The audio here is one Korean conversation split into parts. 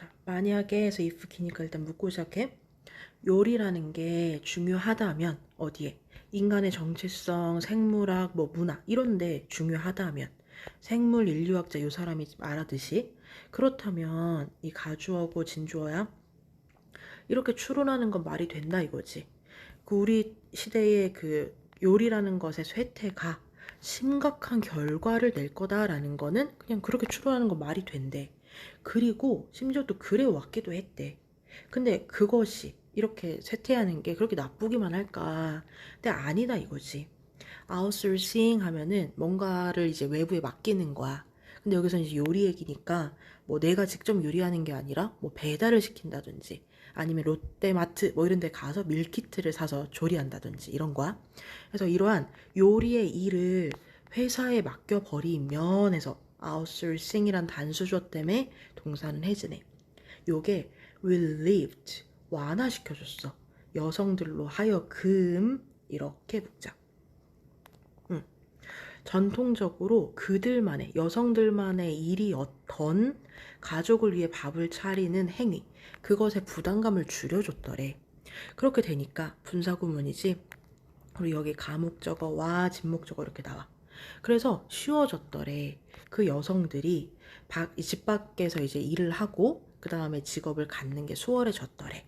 자, 만약에 해서 if 기니까 일단 묻고 시작해. 요리라는 게 중요하다면 어디에? 인간의 정체성, 생물학, 뭐 문화 이런데 중요하다면 생물 인류학자 요 사람이 말하듯이 그렇다면 이 가주어고 진주어야 이렇게 추론하는 건 말이 된다 이거지. 그 우리 시대의 그 요리라는 것의 쇠퇴가 심각한 결과를 낼 거다라는 거는 그냥 그렇게 추론하는 건 말이 된대. 그리고 심지어 또 그래 왔기도 했대. 근데 그것이 이렇게 쇠퇴하는 게 그렇게 나쁘기만 할까? 근데 아니다 이거지. 아웃소싱 하면은 뭔가를 이제 외부에 맡기는 거야. 근데 여기서는 이제 요리 얘기니까 뭐 내가 직접 요리하는 게 아니라 뭐 배달을 시킨다든지 아니면 롯데마트 뭐 이런 데 가서 밀키트를 사서 조리한다든지 이런 거야. 그래서 이러한 요리의 일을 회사에 맡겨버리면 해서 아웃소싱이란 단수조 때문에 동사는 해지네. 요게 relieved 완화시켜줬어. 여성들로 하여금 이렇게 묵자. 응. 전통적으로 그들만의 여성들만의 일이었던 가족을 위해 밥을 차리는 행위 그것의 부담감을 줄여줬더래. 그렇게 되니까 분사구문이지. 그리고 여기 가목적어와 진목적어 이렇게 나와. 그래서 쉬워졌더래. 그 여성들이 박, 집 밖에서 이제 일을 하고 그 다음에 직업을 갖는 게 수월해졌더래.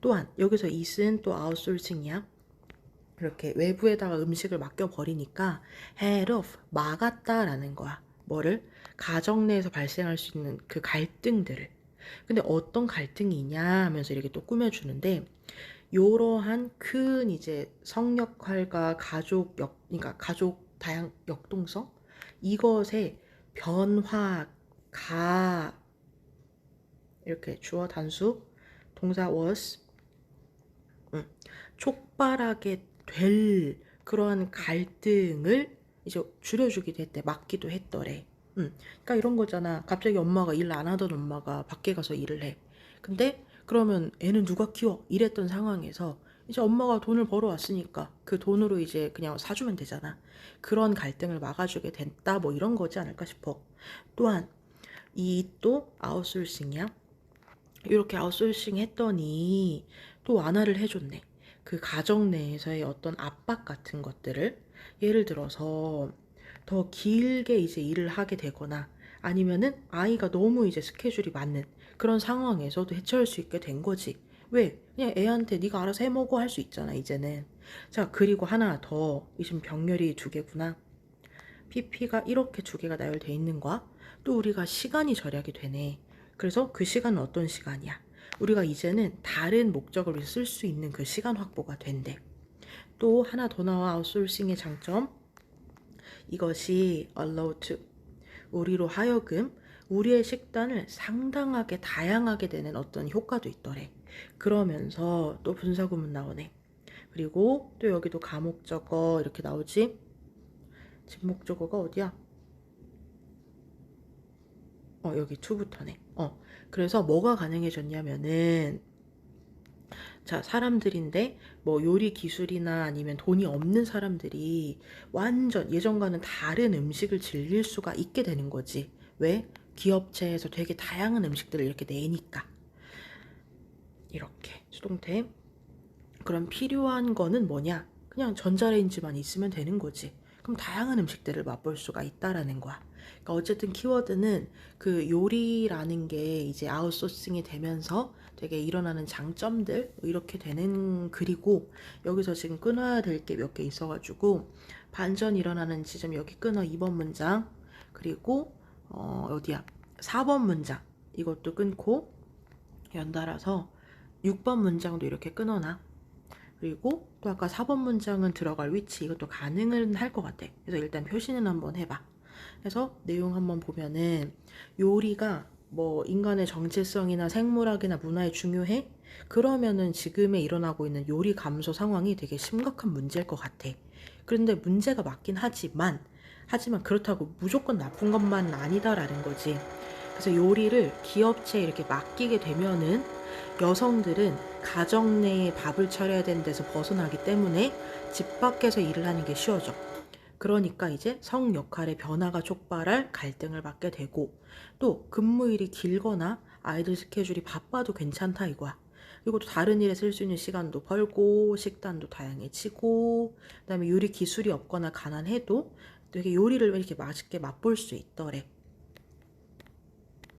또한 여기서 이은 또 아웃솔싱이야. 이렇게 외부에다가 음식을 맡겨버리니까 head off, 막았다라는 거야. 뭐를? 가정 내에서 발생할 수 있는 그 갈등들을. 근데 어떤 갈등이냐 하면서 이렇게 또 꾸며주는데 요러한 큰 이제 성역할과 가족 역, 그러니까 가족 다양 역동성? 이것의 변화 가 이렇게 주어 단수 동사 was 음, 촉발하게 될 그러한 갈등을 이제 줄여주기도 했대 막기도 했더래. 음, 그러니까 이런 거잖아. 갑자기 엄마가 일 안 하던 엄마가 밖에 가서 일을 해. 근데 그러면 애는 누가 키워? 이랬던 상황에서 이제 엄마가 돈을 벌어왔으니까 그 돈으로 이제 그냥 사주면 되잖아 그런 갈등을 막아주게 됐다 뭐 이런 거지 않을까 싶어 또한 이 또 아웃솔싱이야 이렇게 아웃소싱 했더니 또 완화를 해줬네. 그 가정 내에서의 어떤 압박 같은 것들을 예를 들어서 더 길게 이제 일을 하게 되거나 아니면은 아이가 너무 이제 스케줄이 맞는 그런 상황에서도 해체할 수 있게 된 거지. 왜? 그냥 애한테 네가 알아서 해먹어 할 수 있잖아 이제는. 자 그리고 하나 더. 이 지금 병렬이 두 개구나. PP가 이렇게 두 개가 나열돼 있는 거야. 또 우리가 시간이 절약이 되네. 그래서 그 시간은 어떤 시간이야? 우리가 이제는 다른 목적을 위해 쓸 수 있는 그 시간 확보가 된대. 또 하나 더 나와 아웃소싱의 장점. 이것이 allow to 우리로 하여금 우리의 식단을 상당하게 다양하게 되는 어떤 효과도 있더래. 그러면서 또 분사구문 나오네. 그리고 또 여기도 가목적어 이렇게 나오지. 진목적어가 어디야? 어, 여기 2부터네. 어, 그래서 뭐가 가능해졌냐면은, 자, 사람들인데, 뭐 요리 기술이나 아니면 돈이 없는 사람들이 완전 예전과는 다른 음식을 즐길 수가 있게 되는 거지. 왜? 기업체에서 되게 다양한 음식들을 이렇게 내니까. 이렇게, 수동태. 그럼 필요한 거는 뭐냐? 그냥 전자레인지만 있으면 되는 거지. 그럼 다양한 음식들을 맛볼 수가 있다라는 거야. 그러니까 어쨌든 키워드는 그 요리라는 게 이제 아웃소싱이 되면서 되게 일어나는 장점들 뭐 이렇게 되는 글이고 여기서 지금 끊어야 될 게 몇 개 있어가지고 반전 일어나는 지점 여기 끊어 2번 문장 그리고 어 어디야 4번 문장 이것도 끊고 연달아서 6번 문장도 이렇게 끊어놔. 그리고 또 아까 4번 문장은 들어갈 위치 이것도 가능은 할 것 같아. 그래서 일단 표시는 한번 해봐. 그래서 내용 한번 보면은 요리가 뭐 인간의 정체성이나 생물학이나 문화에 중요해? 그러면은 지금에 일어나고 있는 요리 감소 상황이 되게 심각한 문제일 것 같아. 그런데 문제가 맞긴 하지만 하지만 그렇다고 무조건 나쁜 것만 아니다라는 거지. 그래서 요리를 기업체에 이렇게 맡기게 되면은 여성들은 가정 내에 밥을 차려야 되는 데서 벗어나기 때문에 집 밖에서 일을 하는 게 쉬워져. 그러니까 이제 성 역할의 변화가 촉발할 갈등을 받게 되고 또 근무일이 길거나 아이들 스케줄이 바빠도 괜찮다 이거야. 그리고 또 다른 일에 쓸 수 있는 시간도 벌고 식단도 다양해지고 그다음에 요리 기술이 없거나 가난해도 되게 요리를 이렇게 맛있게 맛볼 수 있더래.